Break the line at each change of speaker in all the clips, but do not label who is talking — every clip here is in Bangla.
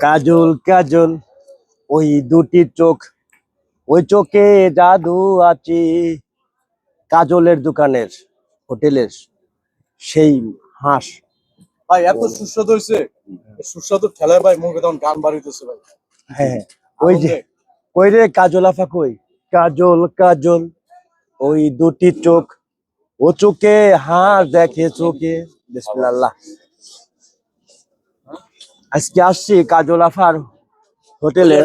কাজল কাজল ওই দুটি চোখ ওই চোখে জাদু আছে। কাজলের দোকানের হোটেলের সেই হাঁস।
ভাই এত সুস্বাদু হয়েছে সুস্বাদু ঠেলায় ভাই মুখে তখন গান বাড়িতেছে ভাই।
হ্যাঁ ওই যে। কই রে কাজল আফা কই? কাজল কাজল ওই দুটি চোখ ও চোখে হাঁস দেখে চোখে। বিসমিল্লাহ। আজকে আসছি কাজল আফার হোটেলে।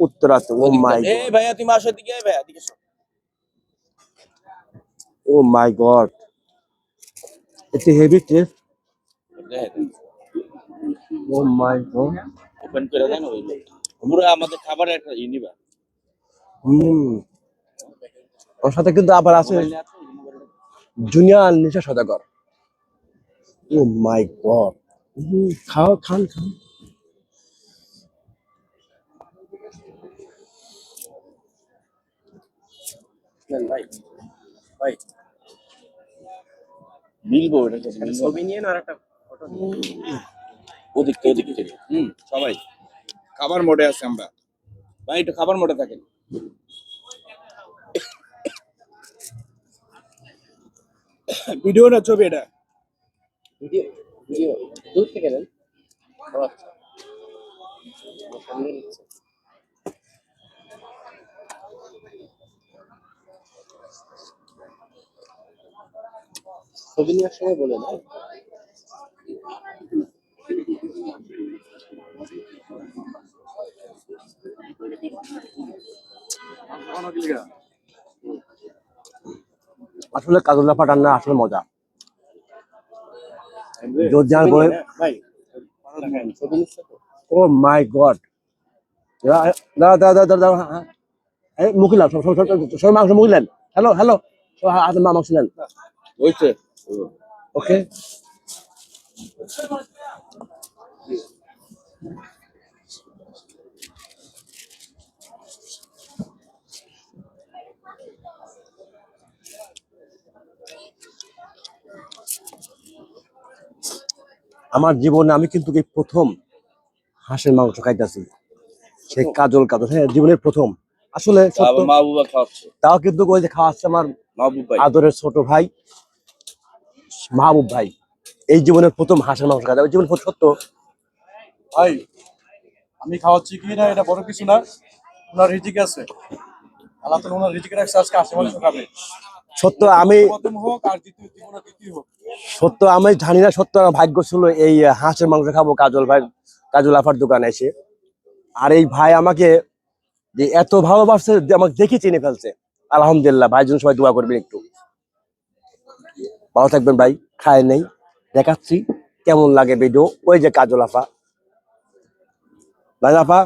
উত্তরাতে ও মাই
এই ভাইয়া তুমি আসো এদিকে ভাইয়া এসো।
Oh my god. এটা heavy taste. Oh my god.
Open করে দেন ওই পুরো আমাদের খাবারের একটা
হুম। ওর সাথে কিন্তু আবার আছে, junior Nisha Sadagar. O my god. খাও খান খান।
ভাই ভাই। মিলবো এটা
ছবি নিয়ে না একটা ফটো
ওদিক থেকে ওদিক থেকে হুম সবাই। খাবার মোডে আছে আমরা। ভাই একটু খাবার মোডে থাকেন। ভিডিও না ছবি এটা?
ভিডিও? ভিডিও দূর থেকে নেন। ছবি নেওয়ার সময় বলে না
আসলে কাজলা রান্না আসলে মজা। যদি আর বলে
ভাই দেখেন, ছবি নিচ্ছে তো
ও মাই গড দাদা দাদা দাদা দাদা হ্যাঁ মুখিলাম সব সব সব- মাংস মুখিলেন হ্যালো হ্যালো হাতে মা মাংস নেন ওকে আমার জীবনে আমি কিন্তু এই প্রথম হাঁসের মাংস খাইতেছি। সে কাজল কাজল হ্যাঁ জীবনের প্রথম। আসলে তাও কিন্তু ওই যে খাওয়াচ্ছে আমার আদরের ছোট ভাই মাহবুব ভাই। এই জীবনের প্রথম হাঁসের মাংস খাওয়া জীবন সত্য।
ভাই আমি খাওয়াচ্ছি কি না এটা বড় কিছু না। ওনার রিজিক আছে। আল্লাহ তালা ওনার রিজিক রাখছে আজকে আশি মানুষ খাবে।
সত্য আমি সত্য আমি জানি না সত্য আমার ভাগ্য ছিল এই হাঁসের মাংস খাব কাজল ভাই কাজল আফার দোকানে এসে। আর এই ভাই আমাকে যে এত ভালোবাসছে যে আমাকে দেখে চিনে ফেলছে। আলহামদুলিল্লাহ ভাই জন্য সবাই দোয়া করবেন একটু। ভালো থাকবেন ভাই খায় নেই দেখাচ্ছি কেমন লাগে ভিডিও ওই যে কাজল আফা। ভাই আফা